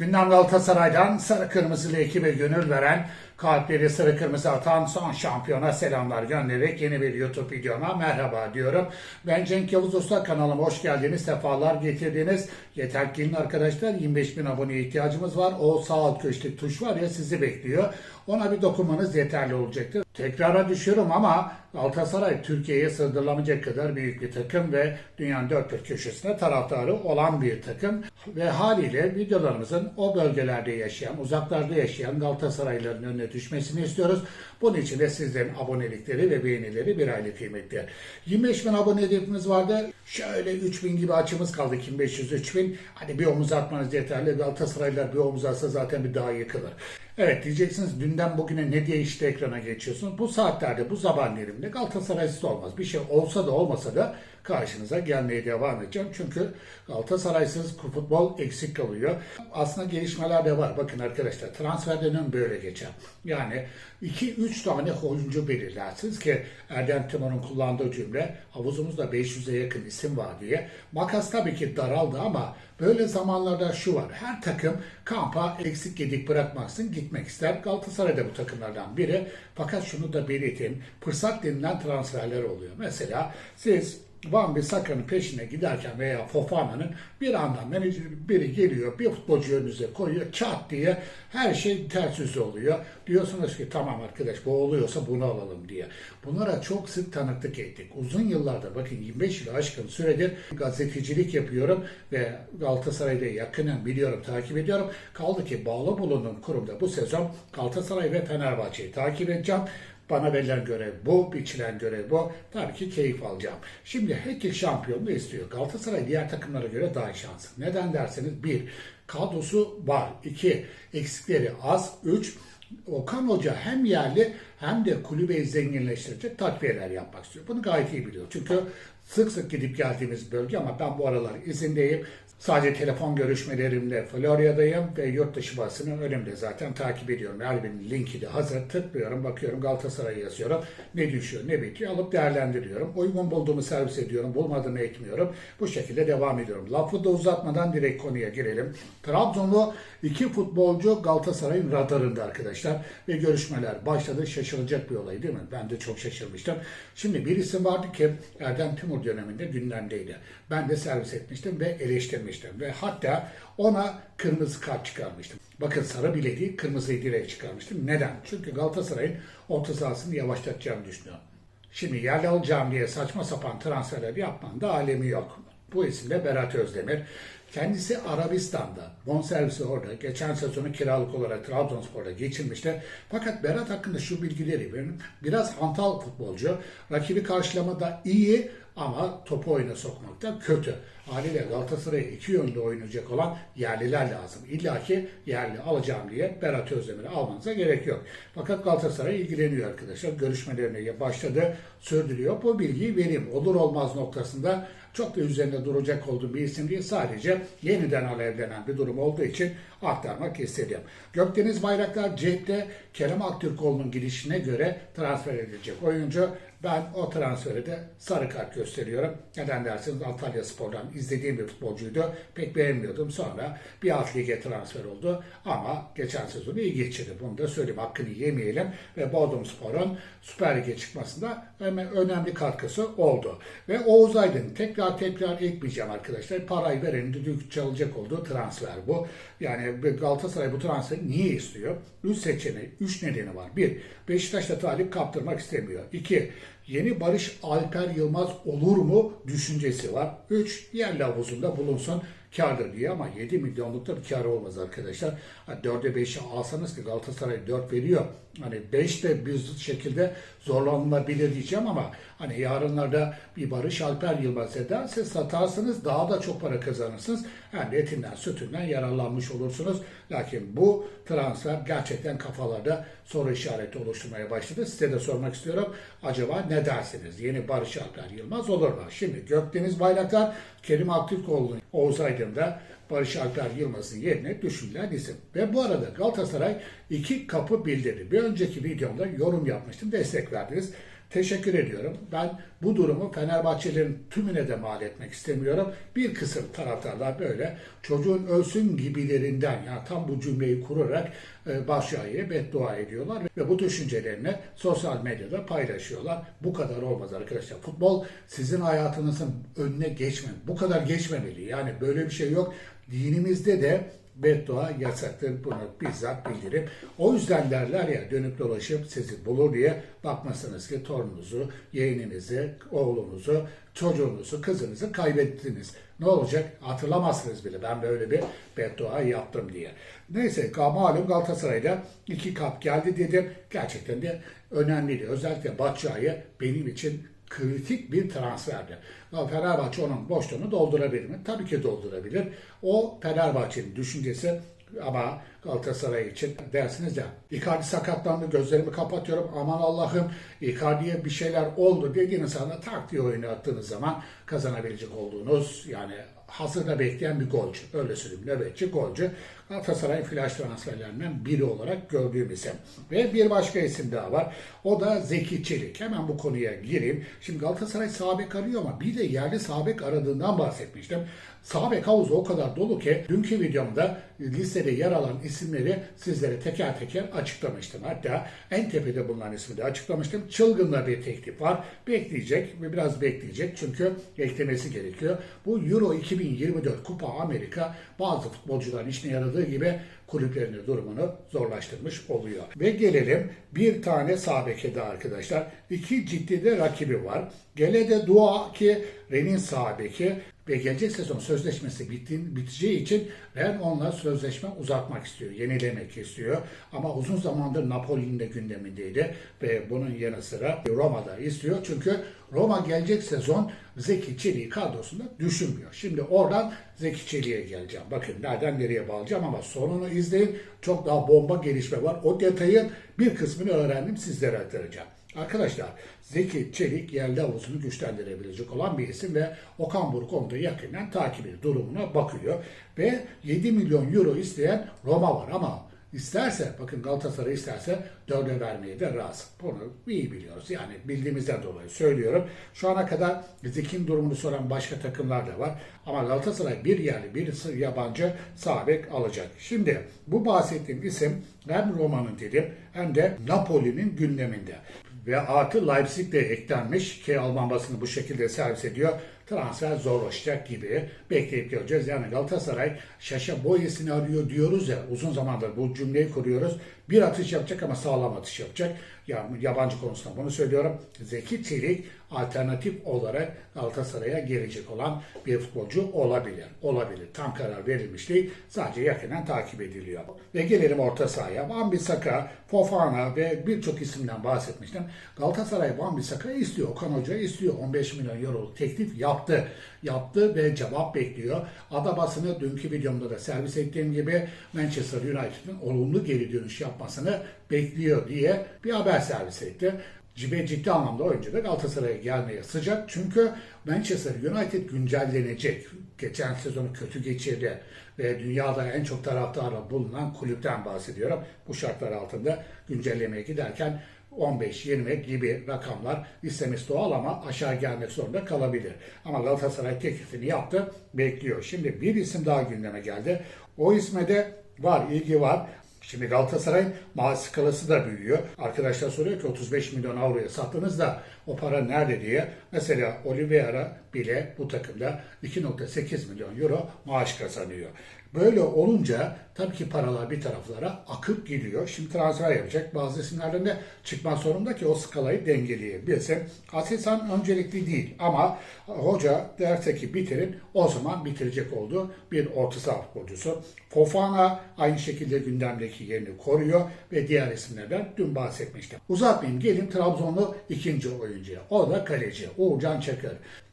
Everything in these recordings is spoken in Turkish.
Gündem Galatasaray'dan sarı kırmızılı ekibe gönül veren, kalpleri sarı kırmızı atan son şampiyona selamlar göndererek yeni bir YouTube videoma merhaba diyorum. Ben Cenk Yavuz Usta kanalıma hoş geldiniz, sefalar getirdiniz. Yeter ki arkadaşlar 25 bin aboneye ihtiyacımız var. O sağ alt köşedeki tuş var ya sizi bekliyor. Ona bir dokunmanız yeterli olacaktır. Tekrara düşüyorum ama Galatasaray Türkiye'ye sığdırılamayacak kadar büyük bir takım ve dünyanın dört bir köşesinde taraftarı olan bir takım. Ve haliyle videolarımızın o bölgelerde yaşayan, uzaklarda yaşayan Galatasaraylıların önüne düşmesini istiyoruz. Bunun için de sizlerin abonelikleri ve beğenileri bir aile kıymetli. 25 bin abone hedefimiz vardı. Şöyle 3000 gibi açımız kaldı. 2500-3000. Hani bir omuz atmanız yeterli. Galatasaraylılar bir omuz atsa zaten bir daha yıkılır. Evet diyeceksiniz dünden bugüne ne diye işte ekrana geçiyorsunuz. Bu saatlerde bu zaman diliminde Galatasaray'sız olmaz. Bir şey olsa da olmasa da karşınıza gelmeye devam edeceğim. Çünkü Galatasaray'sız futbol eksik kalıyor. Aslında gelişmeler de var. Bakın arkadaşlar transfer dönemi böyle geçer. Yani 2-3 tane oyuncu belirlersiniz ki Erdem Timur'un kullandığı cümle havuzumuzda 500'e yakın isim var diye. Makas tabii ki daraldı ama böyle zamanlarda şu var. Her takım kampa eksik gedik bırakmaksın gitmek ister. Galatasaray da bu takımlardan biri. Fakat şunu da belirteyim. Fırsat denilen transferler oluyor. Mesela siz Van Bissaka'nın peşine giderken veya Fofana'nın bir anda menajer biri geliyor bir futbolcu önünüze koyuyor çat diye her şey ters yüz oluyor. Diyorsunuz ki tamam arkadaş bu oluyorsa bunu alalım diye. Bunlara çok sık tanıklık ettik. Uzun yıllardır bakın 25 yıl aşkın süredir gazetecilik yapıyorum ve Galatasaray'da yakının biliyorum takip ediyorum. Kaldı ki bağlı bulunduğum kurumda bu sezon Galatasaray ve Fenerbahçe'yi takip edeceğim. Bana verilen görev bu, biçilen görev bu. Tabii ki keyif alacağım. Şimdi Hekil şampiyonluğu istiyor. Galatasaray diğer takımlara göre daha şanslı. Neden derseniz bir, kadrosu var. iki eksikleri az. Üç, Okan Hoca hem yerli hem de kulübeyi zenginleştirecek takviyeler yapmak istiyor. Bunu gayet iyi biliyor. Çünkü sık sık gidip geldiğimiz bölge ama ben bu aralar izindeyim. Sadece telefon görüşmelerimle Florya'dayım ve yurt dışı basını önümde zaten takip ediyorum. Elbinin linki de hazır. Tıklıyorum, bakıyorum Galatasaray'ı yazıyorum. Ne düşüyor, ne bitiyor alıp değerlendiriyorum. Uygun bulduğumu servis ediyorum, bulmadığımı ekmiyorum. Bu şekilde devam ediyorum. Lafı da uzatmadan direkt konuya girelim. Trabzonlu iki futbolcu Galatasaray'ın radarında arkadaşlar. Ve görüşmeler başladı. Şaşılacak bir olay değil mi? Ben de çok şaşırmıştım. Şimdi bir isim vardı ki Erdem Timur döneminde gündemdeydi. Ben de servis etmiştim ve eleştirmiştim ve hatta ona kırmızı kart çıkarmıştım. Bakın sarı bile değil kırmızıyı direkt çıkarmıştım. Neden? Çünkü Galatasaray'ın orta sahasını yavaşlatacağını düşünüyorum. Şimdi yerli alacağım diye saçma sapan transferler yapmanın da alemi yok. Bu isimde Berat Özdemir. Kendisi Arabistan'da, bonservisi orada, geçen sezonu kiralık olarak Trabzonspor'da geçirmişti. Fakat Berat hakkında şu bilgileri verin. Biraz hantal futbolcu, rakibi karşılamada iyi ama topu oyuna sokmakta kötü. Haliyle Galatasaray'a iki yönde oynayacak olan yerliler lazım. İlla ki yerli alacağım diye Berat Özdemir'i almanıza gerek yok. Fakat Galatasaray ilgileniyor arkadaşlar. Görüşmelerine başladı, sürdürüyor. Bu bilgiyi vereyim. Olur olmaz noktasında çok da üzerinde duracak olduğum bir isim değil. Sadece yeniden alevlenen bir durum olduğu için aktarmak istedim. Gökdeniz Bayraktar cepte Kerem Aktürkoğlu'nun gidişine göre transfer edilecek oyuncu. Ben o transferi de sarı kart gösteriyorum. Neden derseniz Antalya Spor'dan izlediğim bir futbolcuydu. Pek beğenmiyordum. Sonra bir alt lige transfer oldu. Ama geçen sezonu iyi geçirdi. Bunu da söyleyeyim. Hakkını yemeyelim. Ve Bodrum Spor'un Süper Lig'e çıkmasında önemli katkısı oldu. Ve Oğuz Aydın tekrar tekrar etmeyeceğim arkadaşlar. Parayı verenin düdük çalacak olduğu transfer bu. Yani Galatasaray bu transferi niye istiyor? Üç seçeneği, üç nedeni var. Bir, Beşiktaş'ta talip kaptırmak istemiyor. İki, yeni Barış Alper Yılmaz olur mu düşüncesi var. Üç, yerli havuzunda bulunsun kardır diye ama 7 milyonluk da bir kar olmaz arkadaşlar. Hani 4'e 5'e alsanız ki Galatasaray 4 veriyor. Hani 5 de bir şekilde zorlanılabilir diyeceğim ama hani yarınlarda bir Barış Alper Yılmaz ederse satarsınız daha da çok para kazanırsınız. Yani etinden sütünden yararlanmış olursunuz. Lakin bu transfer gerçekten kafalarda soru işareti oluşturmaya başladı. Size de sormak istiyorum. Acaba ne dersiniz? Yeni Barış Alper Yılmaz olur mu? Şimdi Gökdeniz Bayraktar, Kerim Aktürkoğlu, Oğuz Aydın'da Barış Alper Yılmaz'ın yerine düşünülen isim. Ve bu arada Galatasaray iki kapı bildirdi. Bir önceki videomda yorum yapmıştım, destek verdiniz. Teşekkür ediyorum. Ben bu durumu Fenerbahçelerin tümüne de mal etmek istemiyorum. Bir kısım taraftarlar böyle çocuğun ölsün gibilerinden yani tam bu cümleyi kurarak e, Başşahı'ya beddua ediyorlar ve bu düşüncelerini sosyal medyada paylaşıyorlar. Bu kadar olmaz arkadaşlar. Futbol sizin hayatınızın önüne geçme, bu kadar geçmemeli. Yani böyle bir şey yok. Dinimizde de beddua yasaktır. Bunu bizzat bildirip o yüzden derler ya dönüp dolaşıp sizi bulur diye bakmasınız ki torununuzu, yeğeninizi, oğlunuzu, çocuğunuzu, kızınızı kaybettiniz. Ne olacak? Hatırlamazsınız bile ben böyle bir beddua yaptım diye. Neyse malum Galatasaray'da iki kap geldi dedim. Gerçekten de önemliydi. Özellikle Batshuayi benim için kritik bir transferdi. Fenerbahçe onun boşluğunu doldurabilir mi? Tabii ki doldurabilir. O Fenerbahçe'nin düşüncesi ama Galatasaray için dersiniz ya Icardi sakatlandı gözlerimi kapatıyorum aman Allah'ım Icardi'ye bir şeyler oldu dediğiniz anda tak diye oyunu attığınız zaman kazanabilecek olduğunuz yani hazırda bekleyen bir golcü. Öyle söyleyeyim nöbetçi golcü. Galatasaray'ın flash transferlerinden biri olarak gördüğüm isim. Ve bir başka isim daha var. O da Zeki Çelik. Hemen bu konuya gireyim. Şimdi Galatasaray sağ bek arıyor ama bir de yerli sağ bek aradığından bahsetmiştim. Sağ bek havuzu o kadar dolu ki dünkü videomda listede yer alan isimleri sizlere teker teker açıklamıştım. Hatta en tepede bulunan ismi de açıklamıştım. Çılgınla bir teklif var. Bekleyecek ve biraz bekleyecek çünkü eklemesi gerekiyor. Bu Euro 2024 Kupa Amerika bazı futbolcuların işine yaradığı gibi kulüplerinin durumunu zorlaştırmış oluyor. Ve gelelim bir tane sağ beke de arkadaşlar. İki ciddi de rakibi var. Gele Dua ki Ren'in sağ ve gelecek sezon sözleşmesi bittiğin, biteceği için Ren onunla sözleşme uzatmak istiyor, yenilemek istiyor. Ama uzun zamandır Napoli'nin de gündemindeydi ve bunun yanı sıra Roma'da istiyor. Çünkü Roma gelecek sezon Zeki Çelik'i kadrosunda düşünmüyor. Şimdi oradan Zeki Çelik'e geleceğim. Bakın nereden nereye bağlayacağım ama sonunu izleyin. Çok daha bomba gelişme var. O detayın bir kısmını öğrendim sizlere aktaracağım. Arkadaşlar Zeki Çelik yerli havuzunu güçlendirebilecek olan bir isim ve Okan Buruk onu da yakından ediyor. Durumuna bakıyor. Ve 7 milyon euro isteyen Roma var ama isterse bakın Galatasaray isterse 4'e vermeye de razı. Bunu iyi biliyoruz. Yani bildiğimizden dolayı söylüyorum. Şu ana kadar Zeki'nin durumunu soran başka takımlar da var. Ama Galatasaray bir yerli bir yabancı sağ bek alacak. Şimdi bu bahsettiğim isim hem Roma'nın dedim hem de Napoli'nin gündeminde ve artı Leipzig de eklenmiş ki Alman basını bu şekilde servis ediyor. Transfer zorlaşacak gibi bekleyip göreceğiz. Yani Galatasaray Şaşa Boyes'ini arıyor diyoruz ya uzun zamandır bu cümleyi kuruyoruz. Bir atış yapacak ama sağlam atış yapacak. Ya, yabancı konusunda bunu söylüyorum. Zeki Çelik alternatif olarak Galatasaray'a gelecek olan bir futbolcu olabilir. Olabilir. Tam karar verilmiş değil. Sadece yakından takip ediliyor. Ve gelelim orta sahaya. Van Bissaka, Fofana ve birçok isimden bahsetmiştim. Galatasaray Van Bissaka istiyor. Okan Hoca istiyor. 15 milyon euroluk teklif yaptı. Yaptı ve cevap bekliyor. Ada basını dünkü videomda da servis ettiğim gibi Manchester United'ın olumlu geri dönüş yapmasını bekliyor diye bir haber servis etti ve ciddi anlamda oyuncu da Galatasaray'a gelmeye sıcak. Çünkü Manchester United güncellenecek. Geçen sezonu kötü geçirdi ve dünyada en çok taraftarı bulunan kulüpten bahsediyorum. Bu şartlar altında güncellemeye giderken 15-20 gibi rakamlar istemesi doğal ama aşağı gelmek zorunda kalabilir. Ama Galatasaray teklifini yaptı, bekliyor. Şimdi bir isim daha gündeme geldi. O isme de var, ilgi var. Şimdi Galatasaray'ın maaş skalası da büyüyor. Arkadaşlar soruyor ki 35 milyon avroya sattığınızda o para nerede diye. Mesela Oliveira bile bu takımda 2.8 milyon euro maaş kazanıyor. Böyle olunca tabii ki paralar bir taraflara akıp gidiyor. Şimdi transfer yapacak. Bazı isimlerden de çıkma zorunda ki o skalayı dengeleyebilsin. Aselsan öncelikli değil ama hoca derse ki bitirin o zaman bitirecek olduğu bir orta saha futbolcusu. Fofana aynı şekilde gündemdeki yerini koruyor ve diğer isimlerden dün bahsetmiştim. Uzatmayayım gelin Trabzonlu ikinci oyuncuya. O da kaleci Uğurcan Çakır.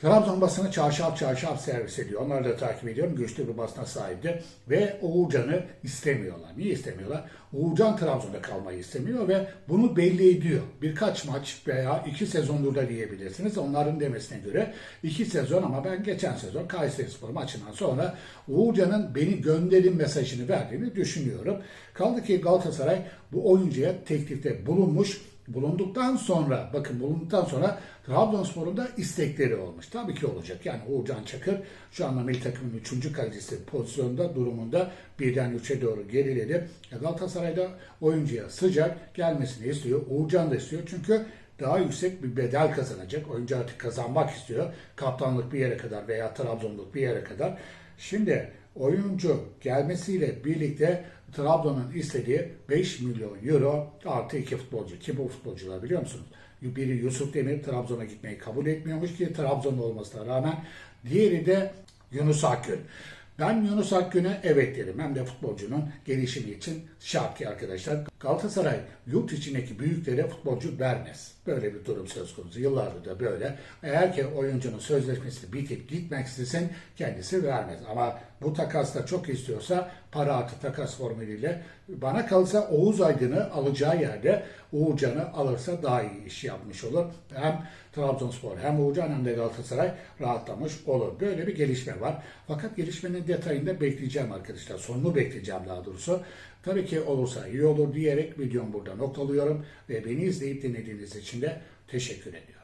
Trabzon basını çarşaf çarşaf servis ediyor. Onları da takip ediyorum. Güçlü bir basına sahipti. Ve Uğurcan'ı istemiyorlar. Niye istemiyorlar? Uğurcan Trabzon'da kalmayı istemiyor ve bunu belli ediyor. Birkaç maç veya iki sezondur da diyebilirsiniz. Onların demesine göre iki sezon ama ben geçen sezon Kayseri Spor maçından sonra Uğurcan'ın beni gönderin mesajını verdiğini düşünüyorum. Kaldı ki Galatasaray bu oyuncuya teklifte bulunmuş bulunduktan sonra bakın bulunduktan sonra Trabzonspor'un da istekleri olmuş. Tabii ki olacak. Yani Uğurcan Çakır şu anda milli takımın 3. kalecisi pozisyonda durumunda birden 3'e doğru geriledi. E, Galatasaray'da oyuncuya sıcak gelmesini istiyor. Uğurcan da istiyor. Çünkü daha yüksek bir bedel kazanacak. Oyuncu artık kazanmak istiyor. Kaptanlık bir yere kadar veya Trabzonluk bir yere kadar. Şimdi oyuncu gelmesiyle birlikte Trabzon'un istediği 5 milyon euro artı iki futbolcu. Ki bu futbolcular biliyor musunuz? Biri Yusuf Demir Trabzon'a gitmeyi kabul etmiyormuş ki Trabzon'da olmasına rağmen. Diğeri de Yunus Akgün. Ben Yunus Akgün'e evet derim. Hem de futbolcunun gelişimi için şart ki arkadaşlar. Galatasaray yurt içindeki büyüklere futbolcu vermez. Böyle bir durum söz konusu. Yıllardır da böyle. Eğer ki oyuncunun sözleşmesi bitip gitmek istesin kendisi vermez. Ama bu takasta çok istiyorsa para artı takas formülüyle bana kalırsa Oğuz Aydın'ı alacağı yerde Uğurcan'ı alırsa daha iyi iş yapmış olur. Hem Trabzonspor hem Uğurcan hem de Galatasaray rahatlamış olur. Böyle bir gelişme var. Fakat gelişmenin detayında bekleyeceğim arkadaşlar. Sonunu bekleyeceğim daha doğrusu. Tabii ki olursa iyi olur diyerek videomu burada noktalıyorum ve beni izleyip dinlediğiniz için de teşekkür ediyorum.